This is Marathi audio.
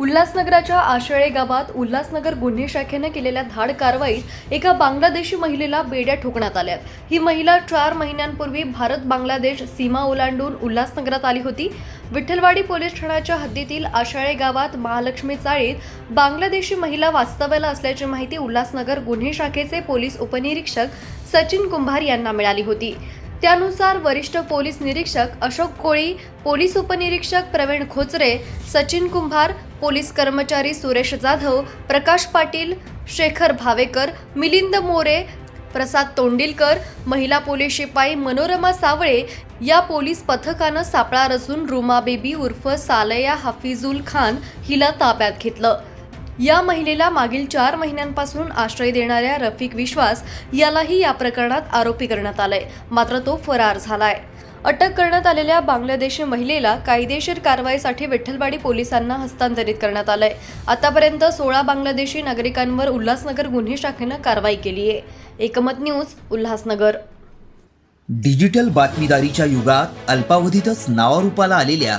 उल्हासनगराच्या आशळे गावात उल्हासनगर गुन्हे शाखेनं केलेल्या धाड कारवाईत एका बांगलादेशी महिलेला बेड्या ठोकण्यात आल्यात. ही महिला चार महिन्यांपूर्वी भारत बांगलादेश सीमा ओलांडून उल्हासनगरात आली होती. विठ्ठलवाडी पोलीस ठाण्याच्या हद्दीतील आशाळे गावात महालक्ष्मी चाळीत बांगलादेशी महिला वास्तव्याला असल्याची माहिती उल्हासनगर गुन्हे शाखेचे पोलीस उपनिरीक्षक सचिन कुंभार यांना मिळाली होती. त्यानुसार वरिष्ठ पोलीस निरीक्षक अशोक कोळी पोलीस उपनिरीक्षक प्रवीण खोचरे सचिन कुंभार पोलीस कर्मचारी सुरेश जाधव प्रकाश पाटील शेखर भावेकर मिलिंद मोरे प्रसाद तोंडिलकर महिला पोलीस शिपाई मनोरमा सावळे या पोलीस पथकानं सापळा रचून रुमा बेबी उर्फ सालया हाफिजुल खान हिला ताब्यात घेतलं. या महिलेला मागील चार महिन्यांपासून आश्रय देणाऱ्या रफिक विश्वास यालाही या प्रकरणात आरोपी करण्यात आलाय. मात्र तो फरार झालाय. अटक करण्यात आलेल्या बांगलादेशी महिलेला कायदेशीर कारवाईसाठी विठ्ठलवाडी पोलिसांना हस्तांतरित करण्यात आलंय. आतापर्यंत सोळा बांगलादेशी नागरिकांवर उल्हासनगर गुन्हे शाखेनं कारवाई केली आहे. एकमत न्यूज उल्हासनगर. डिजिटल बातमीदारीच्या युगात अल्पावधीतच नावारूपाला आलेल्या